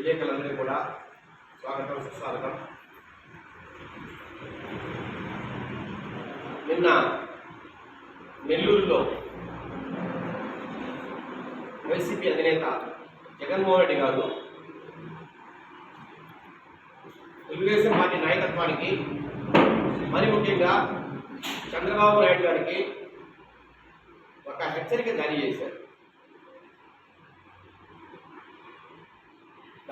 విలేకరులందరికీ కూడా స్వాగతం సుస్వాగతం. నిన్న నెల్లూరులో వైసీపీ అధినేత జగన్మోహన్ రెడ్డి గారు తెలుగుదేశం పార్టీ నాయకత్వానికి మరి ముఖ్యంగా చంద్రబాబు నాయుడు గారికి ఒక హెచ్చరిక జారీ చేశారు.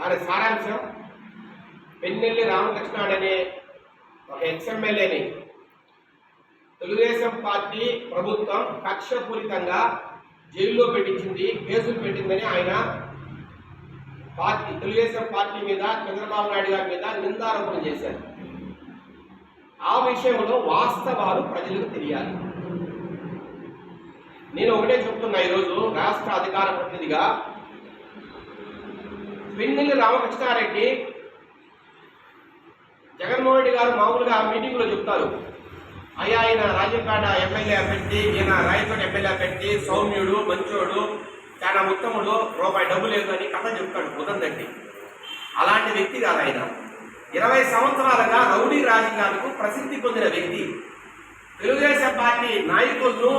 దాని సారాంశం పెన్నెల్లి రామకృష్ణాడు అనే ఒక ఎక్స్ఎమ్మెల్యేని. తెలుగుదేశం పార్టీ ప్రభుత్వం కక్షపూరితంగా జైల్లో పెట్టించింది కేసులు పెట్టిందని ఆయన పార్టీ తెలుగుదేశం పార్టీ మీద చంద్రబాబు నాయుడు గారి మీద నిందారోపణ చేశారు. ఆ విషయంలో వాస్తవాలు ప్రజలకు తెలియాలి. నేను ఒకటే చెప్తున్నా ఈరోజు రాష్ట్ర అధికార ప్రతినిధిగా వెన్నెల్లి రామకృష్ణారెడ్డి జగన్మోహన్ రెడ్డి గారు మామూలుగా మీటింగ్లో చెప్తారు. అయ్యా ఆయన రాజంపేట ఎమ్మెల్యే పెట్టి ఈయన రాయపేట ఎమ్మెల్యే పెట్టి సౌమ్యుడు మంచోడు చాలా ఉత్తముడు రూపాయి డబ్బు లేదు అని కథ చెప్తాడు కుదందండి అలాంటి వ్యక్తి కాదు ఆయన. ఇరవై సంవత్సరాలుగా రౌడీ రాజకీయాలకు ప్రసిద్ధి పొందిన వ్యక్తి. తెలుగుదేశం పార్టీ నాయకులను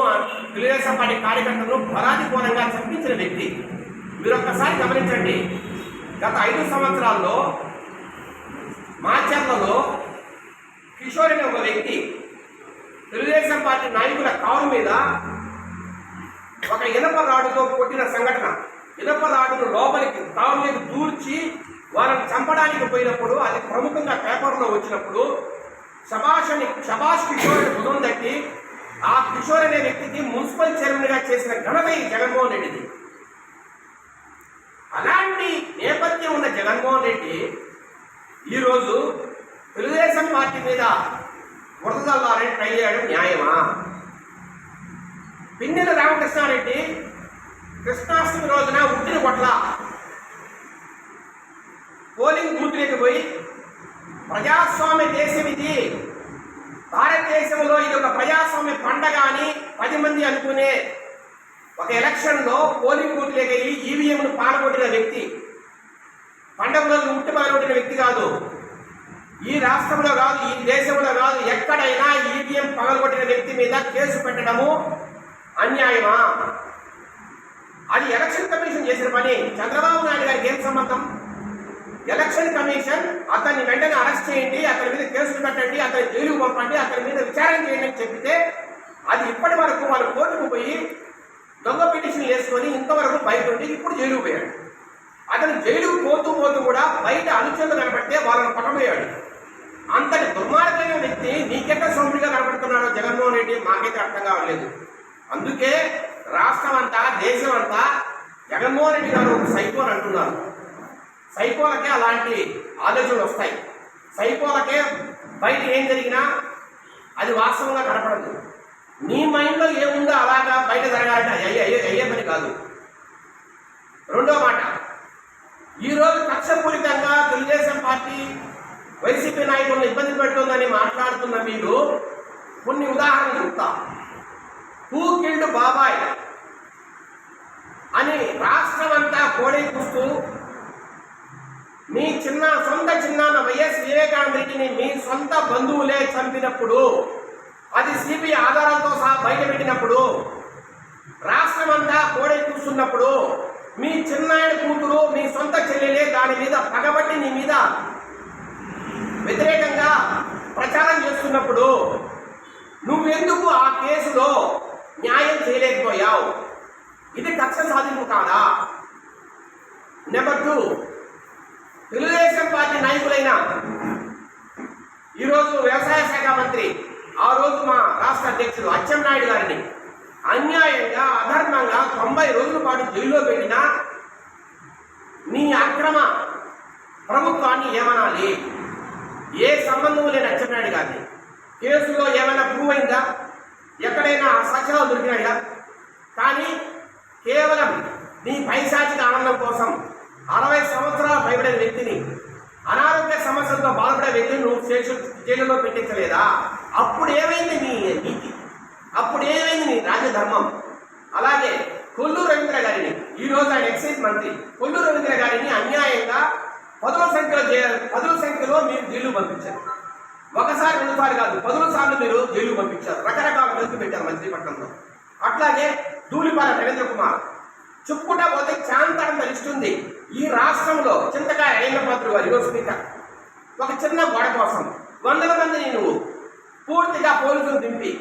తెలుగుదేశం పార్టీ కార్యకర్తలను పరాధిపూరంగా చంపించిన వ్యక్తి. మీరు ఒక్కసారి గమనించండి గత ఐదు సంవత్సరాల్లో మాచర్లలో కిషోర్ అనే ఒక వ్యక్తి తెలుగుదేశం పార్టీ నాయకుల కారు మీద ఒక ఇనప రాడుతో కొట్టిన సంఘటన. ఇనప రాడును లోపలికి కారు మీద దూర్చి వారిని చంపడానికి పోయినప్పుడు అది ప్రముఖంగా పేపర్లో వచ్చినప్పుడు శబాషని శబాష్ కిషోర్ బుధం తట్టి ఆ కిషోర్ అనే వ్యక్తికి మున్సిపల్ చైర్మన్గా చేసిన ఘనత ఈ జగన్మోహన్ రెడ్డిది. ఏంటి ఈరోజు తెలుగుదేశం పార్టీ మీద వరదల్లారని ట్రై చేయడం న్యాయమా? పిన్నెల రామకృష్ణారెడ్డి కృష్ణాష్టమి రోజున ఉట్టిన కొట్ల పోలింగ్ బూత్లోకి పోయి ప్రజాస్వామ్య దేశం ఇది. భారతదేశంలో ఇది ఒక ప్రజాస్వామ్య పండగ అని పది మంది అనుకునే ఒక ఎలక్షన్లో పోలింగ్ బూత్లోకి వెళ్ళి ఈవీఎంను పాల్గొట్టిన వ్యక్తి పండగలో ఉట్టి పగలగొట్టిన వ్యక్తి కాదు. ఈ రాష్ట్రంలో కాదు ఈ దేశంలో కాదు ఎక్కడైనా ఈవీఎం పగలగొట్టిన వ్యక్తి మీద కేసు పెట్టడము అన్యాయమా? అది ఎలక్షన్ కమిషన్ చేసిన పని. చంద్రబాబు నాయుడు గారికి ఏం సంబంధం? ఎలక్షన్ కమిషన్ అతన్ని వెంటనే అరెస్ట్ చేయండి అతని మీద కేసులు పెట్టండి అతని జైలుకు పంపండి అతని మీద విచారణ చేయండి అని చెప్పితే అది ఇప్పటి వరకు వాళ్ళు కోర్టుకు పోయి దొంగ పిటిషన్ వేసుకొని ఇంతవరకు బయట ఉండి ఇప్పుడు జైలుకు పోయాడు. అతను జైలుకు పోతూ పోతూ కూడా బయట అనుచరులు కనబడితే వాళ్ళని పట్టబోయాడు అంతటి దుర్మార్గమైన వ్యక్తి నీకెంత సౌమ్యుడిగా కనబడుతున్నాడో జగన్మోహన్ రెడ్డి మాకైతే అర్థం కావట్లేదు. అందుకే రాష్ట్రం అంతా దేశం అంతా జగన్మోహన్ రెడ్డి గారు ఒక సైకో అంటున్నారు. సైకోలకే అలాంటి ఆలోచనలు వస్తాయి. సైకోలకే బయట ఏం జరిగినా అది వాస్తవంగా కనపడదు. నీ మైండ్లో ఏముందో అలాగా బయట జరగాలంటే అయ్యే అయ్యే అయ్యే పని కాదు. రెండో మాట ఈరోజు కక్షపూరితంగా తెలుగుదేశం పార్టీ వైసీపీ నాయకులను ఇబ్బంది పెడుతుందని మాట్లాడుతున్న మీరు కొన్ని ఉదాహరణలు చెప్తా. హూ కిల్డ్ బాబాయ్ అని రాష్ట్రం అంతా కోడై కూస్తూ మీ చిన్న సొంత చిన్నాన్న వైఎస్ వివేకానంద రెడ్డిని మీ సొంత బంధువులే చంపినప్పుడు అది సిబిఐ ఆధారాలతో సహా బయటపెట్టినప్పుడు రాష్ట్రం అంతా కోడై కూస్తున్నప్పుడు మీ చిన్నాయన కూతురు మీ సొంత చెల్లెలే దాని మీద పగబట్టి నీ మీద వ్యతిరేకంగా ప్రచారం చేస్తున్నప్పుడు నువ్వెందుకు ఆ కేసులో న్యాయం చేయలేకపోయావు? ఇది కక్ష సాధింపు కాదా? నెంబర్ టూ తెలుగుదేశం పార్టీ నాయకులైన ఈరోజు వ్యవసాయ శాఖ మంత్రి ఆ రోజు మా రాష్ట్ర అధ్యక్షుడు అచ్చెన్నాయుడు గారిని అన్యాయంగా అధర్మంగా తొంభై రోజుల పాటు జైల్లో పెట్టిన నీ అక్రమ ప్రభుత్వాన్ని ఏమనాలి? ఏ సంబంధం లేని అచ్చెన్నాయుడు గారిని కేసులో ఏమైనా ప్రూవ్ అయిందా? ఎక్కడైనా సాక్ష్యాలు దొరికినాయా? కానీ కేవలం నీ పైశాచిక ఆనందం కోసం అరవై సంవత్సరాలు భయపడే వ్యక్తిని అనారోగ్య సమస్యలతో బాధపడే వ్యక్తిని నువ్వు జైలులో పెట్టించలేదా? అప్పుడు ఏమైంది నీ నీతి? అప్పుడు ఏమైంది నీ రాజధర్మం? అలాగే కొల్లు రవీంద్ర గారిని ఈ రోజు ఆయన ఎక్సైజ్ మంత్రి కొల్లు రవీంద్ర గారిని అన్యాయంగా పదుల సంఖ్యలో జే- పదుల సంఖ్యలో మీరు జైలు పంపించారు ఒకసారి రెండుసార్లు కాదు పదుల సార్లు మీరు జైలు పంపించారు రకరకాల వెలుగు పెట్టారు మచిలీపట్నంలో అట్లాగే ధూళిపాల నరేంద్ర కుమార్. చెప్పుకుంటా పోతే చాంతరం లిస్ట్ ఈ రాష్ట్రంలో చింతకాయ అయ్యన్న పాత్ర గారు యువ స్పీకర్ ఒక చిన్న గోడ కోసం. వందల మందిని నువ్వు పూర్తిగా పోలీసులు దింపి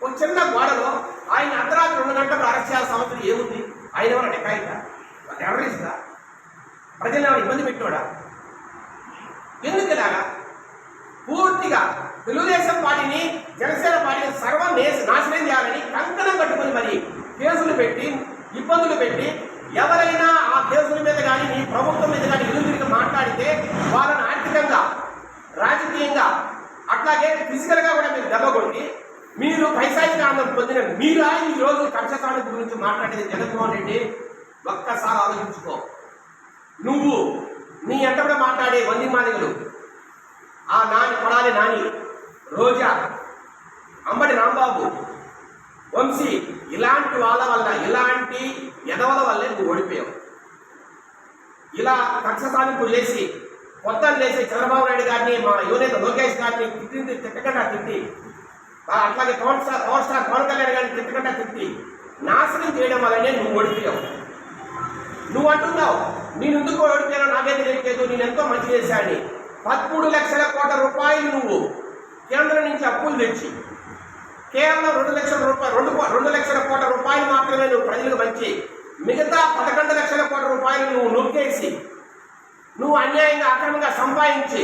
ఒక చిన్న గోడలో ఆయన అర్ధరాత్రి రెండు గంటలు అరెస్ట్ చేయాల్సిన అవసరం ఏముంది? ఆయన ఎవరు డెకాయిట టెర్రరిస్టా ప్రజలు ఏమైనా ఇబ్బంది పెట్టినోడా ఎందుకు ఇలాగా పూర్తిగా తెలుగుదేశం పార్టీని జనసేన పార్టీని సర్వం నేసి నాశనం చేయాలని కంకణం కట్టుకుని మరి కేసులు పెట్టి ఇబ్బందులు పెట్టి ఎవరైనా ఆ కేసుల మీద కానీ నీ ప్రభుత్వం మీద కానీ ఎదురు మాట్లాడితే వాళ్ళని ఆర్థికంగా రాజకీయంగా అట్లాగే ఫిజికల్గా కూడా మీరు దెబ్బ కొట్టి మీరు పైసాయిక ఆనందం పొందిన మీరు ఈ రోజు కక్ష గురించి మాట్లాడేది జగన్మోహన్ రెడ్డి? ఒక్కసారి ఆలోచించుకో. నువ్వు నీ ఎంట కూడా మాట్లాడే వంది మాదిగలు. ఆ నాని కొడాలి నాని రోజా అంబటి రాంబాబు వంశీ ఇలాంటి వాళ్ళ వల్ల ఇలాంటి ఎదవల వల్లే నువ్వు ఓడిపోయావు. ఇలా కక్ష సాధింపు చేసి కొత్త లేచి చంద్రబాబు నాయుడు గారిని మా యువనేత లోకేష్ గారిని తిట్టింది తిట్టకుండా తిట్టి అట్లాగే Pawan star power star Pawan Kalyan గారిని తిట్టకుండా తిట్టి నాశనం చేయడం వల్లనే నువ్వు ఓడిపోయావు. నువ్వు అంటున్నావు నేను ఎందుకు ఓడిపోయానో నాకే తెలియట్లేదు నేను ఎంతో మంచి చేశాను పదమూడు లక్షల కోట్ల రూపాయలు నువ్వు కేంద్రం నుంచి అప్పులు తెచ్చి కేవలం రెండు లక్షల రూపాయలు రెండు రెండు లక్షల కోట్ల రూపాయలు మాత్రమే నువ్వు ప్రజలకు పంచి మిగతా పదకొండు లక్షల కోట్ల రూపాయలు నువ్వు నొక్కేసి నువ్వు అన్యాయంగా అక్రమంగా సంపాదించి